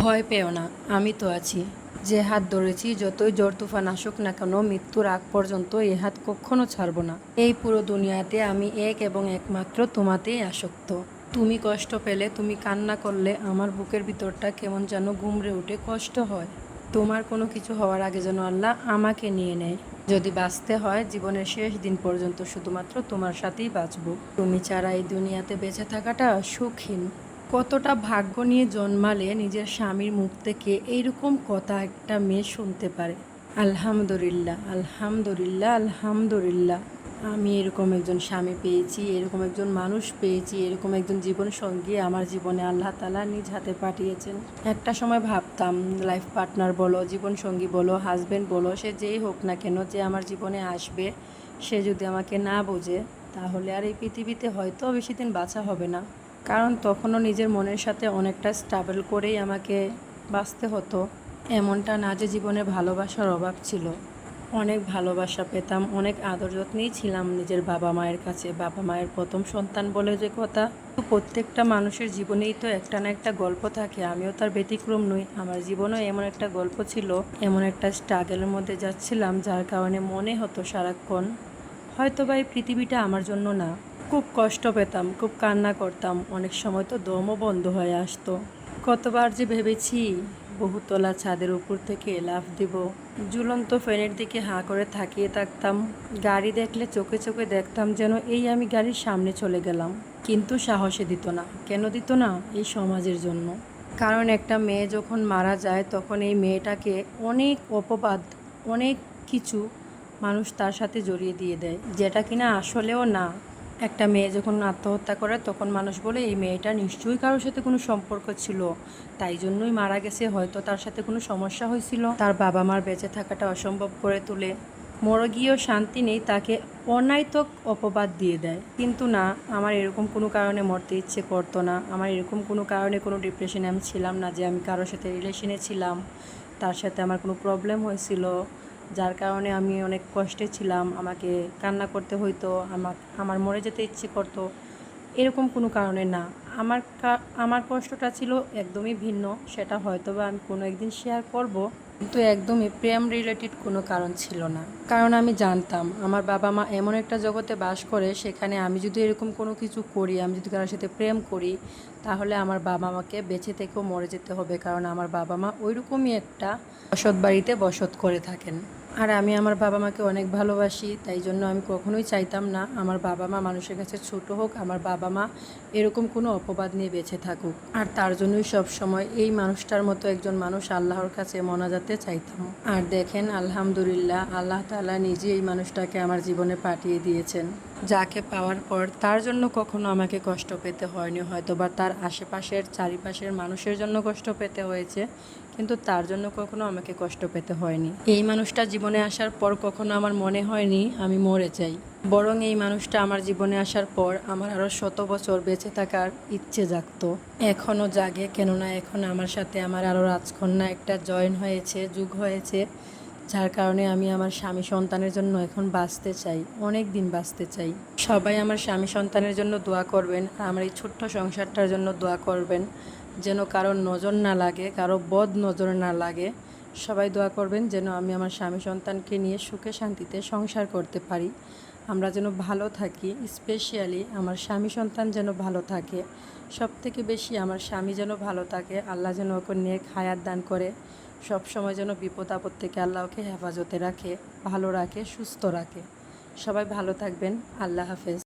ভয় পেও না, আমি তো আছি। যে হাত ধরেছি, যতই জ্বর তুফান আসুক না কেন, মৃত্যুর আগ পর্যন্ত এ হাত কখনো ছাড়বো না। এই পুরো দুনিয়াতে আমি এক এবং একমাত্র তোমাতেই আসক্ত। তুমি কষ্ট পেলে, তুমি কান্না করলে, আমার বুকের ভিতরটা কেমন যেন গুমড়ে উঠে কষ্ট হয়। তোমার কোনো কিছু হওয়ার আগে যেন আল্লাহ আমাকে নিয়ে নেয়। যদি বাঁচতে হয়, জীবনের শেষ দিন পর্যন্ত শুধুমাত্র তোমার সাথেই বাঁচবো। তুমি ছাড়া এই দুনিয়াতে বেঁচে থাকাটা সুখহীন। কতটা ভাগ্য নিয়ে জন্মালে নিজের স্বামীর মুখ থেকে এইরকম কথা একটা মেয়ে শুনতে পারে? আলহামদুলিল্লাহ আলহামদুলিল্লাহ আলহামদুলিল্লাহ। আমি এরকম একজন স্বামী পেয়েছি, এরকম একজন মানুষ পেয়েছি, এরকম একজন জীবন সঙ্গী আমার জীবনে আল্লাহ তালা নিজ হাতে পাঠিয়েছেন। একটা সময় ভাবতাম লাইফ পার্টনার বলো, জীবন সঙ্গী বলো হাজব্যান্ড বলো, সে যেই হোক না কেন যে আমার জীবনে আসবে, সে যদি আমাকে না বোঝে, তাহলে আর এই পৃথিবীতে হয়তো বেশি দিন বাঁচা হবে না। কারণ তখনও নিজের মনের সাথে অনেকটা স্ট্রাগল করেই আমাকে বাঁচতে হতো। এমনটা না যে জীবনে ভালোবাসার অভাব ছিল। অনেক ভালোবাসা পেতাম, অনেক আদর যত্নেই ছিলাম নিজের বাবা মায়ের কাছে। বাবা মায়ের প্রথম সন্তান বলে যে কথা প্রত্যেকটা মানুষের জীবনেই তো একটা না একটা গল্প থাকে। আমিও তার ব্যতিক্রম নই, আমার জীবনেও এমন একটা গল্প ছিল, এমন একটা স্ট্রাগলের মধ্যে যাচ্ছিলাম, যার কারণে মনে হতো সারাক্ষণ হয়তো বা এই পৃথিবীটা আমার জন্য না। খুব কষ্ট পেতাম, খুব কান্না করতাম। অনেক সময় তো দমও বন্ধ হয়ে আসতো। কতবার যে ভেবেছি বহুতলা ছাদের উপর থেকে লাফ দিব। ঝুলন্ত ফ্যানের দিকে হাঁ করে থাকিয়ে থাকতাম। গাড়ি দেখলে চোখে চোখে দেখতাম যেন এই আমি গাড়ির সামনে চলে গেলাম। কিন্তু সাহসে দিত না। কেন দিত না? এই সমাজের জন্য। কারণ একটা মেয়ে যখন মারা যায়, তখন এই মেয়েটাকে অনেক অপবাদ, অনেক কিছু মানুষ তার সাথে জড়িয়ে দিয়ে দেয়, যেটা কিনা আসলেও না। একটা মেয়ে যখন আত্মহত্যা করে, তখন মানুষ বলে, এই মেয়েটা নিশ্চয়ই কারোর সাথে কোনো সম্পর্ক ছিল। তাই জন্যই মারা গেছে, হয়তো তার সাথে কোনো সমস্যা হয়েছিল। তার বাবা মার বেঁচে থাকাটা অসম্ভব করে তোলে। মরে গিয়েও শান্তি নেই, তাকে অনায়তক অপবাদ দিয়ে দেয়। কিন্তু না, আমার এরকম কোনো কারণে মরতে ইচ্ছে করতো না। আমার এরকম কোনো কারণে কোনো ডিপ্রেশনে আমি ছিলাম না যে আমি কারোর সাথে রিলেশনে ছিলাম। তার সাথে আমার কোনো প্রবলেম হয়েছিল। যার কারণে আমি অনেক কষ্টে ছিলাম, আমাকে কান্না করতে হইতো, আমার আমার মরে যেতে ইচ্ছে করতো। এরকম কোনো কারণে না। আমার আমার কষ্টটা ছিল একদমই ভিন্ন, সেটা হয়তো বা আমি কোনো একদিন শেয়ার করব, কিন্তু একদমই প্রেম রিলেটেড কোনো কারণ ছিল না। কারণ আমি জানতাম, আমার বাবা মা এমন একটা জগতে বাস করে, সেখানে আমি যদি এরকম কোনো কিছু করি, আমি যদি কারোর সাথে প্রেম করি, তাহলে আমার বাবা মাকে বেঁচে থেকেও মরে যেতে হবে, কারণ আমার বাবা মা ওইরকমই একটা বসত বাড়িতে বসত করে থাকেন। আর আমি আমার বাবা মাকে অনেক ভালোবাসি, তাই জন্য আমি কখনোই চাইতাম না আমার বাবা মা মানুষের কাছে ছোট হোক, আমার বাবা মা এরকম কোনো অপবাদ নিয়ে বেঁচে থাকুক। আর তার জন্যই সব সময় এই মানুষটার মতো একজন মানুষ আল্লাহর কাছে মনাজাতে চাইতাম। আর দেখেন, আলহামদুলিল্লাহ, আল্লাহ তালা নিজে এই মানুষটাকে আমার জীবনে পাঠিয়ে দিয়েছেন। যাকে পাওয়ার পর তার জন্য কখনো আমাকে কষ্ট পেতে হয়নি হয়তো বা তার আশেপাশের চারিপাশের মানুষের জন্য কষ্ট পেতে হয়েছে, কিন্তু তার জন্য কখনো আমাকে কষ্ট পেতে হয়নি। এই মানুষটা জীবনে আসার পর কখনো আমার মনে হয়নি আমি মরে যাই। বরং এই মানুষটা আমার জীবনে আসার পর আমার আরও শত বছর বেঁচে থাকার ইচ্ছে জাগত। এখনও জাগে, কেননা এখন আমার সাথে আমার আরও রাজকন্যা একটা জয়েন হয়েছে, যুগ হয়েছে। যার কারণে আমি আমার স্বামী সন্তানের জন্য এখন বাঁচতে চাই অনেক দিন বাঁচতে চাই। সবাই আমার স্বামী সন্তানের জন্য দোয়া করবেন আর আমার এই ছোট্ট সংসারটার জন্য দোয়া করবেন, যেন কারও নজর না লাগে, কারও বদ নজর না লাগে। সবাই দোয়া করবেন যেন আমি আমার স্বামী সন্তানকে নিয়ে সুখে শান্তিতে সংসার করতে পারি। আমরা যেন ভালো থাকি স্পেশালি আমার স্বামী সন্তান যেন ভালো থাকে। সব থেকে বেশি আমার স্বামী যেন ভালো থাকে, আল্লাহ যেন ওকে নেক হায়াত দান করে। সব সময় যেন বিপদ আপদ থেকে আল্লাহ ওকে হেফাজতে রাখে, ভালো রাখে, সুস্থ রাখে। সবাই ভালো থাকবেন, আল্লাহ হাফেজ।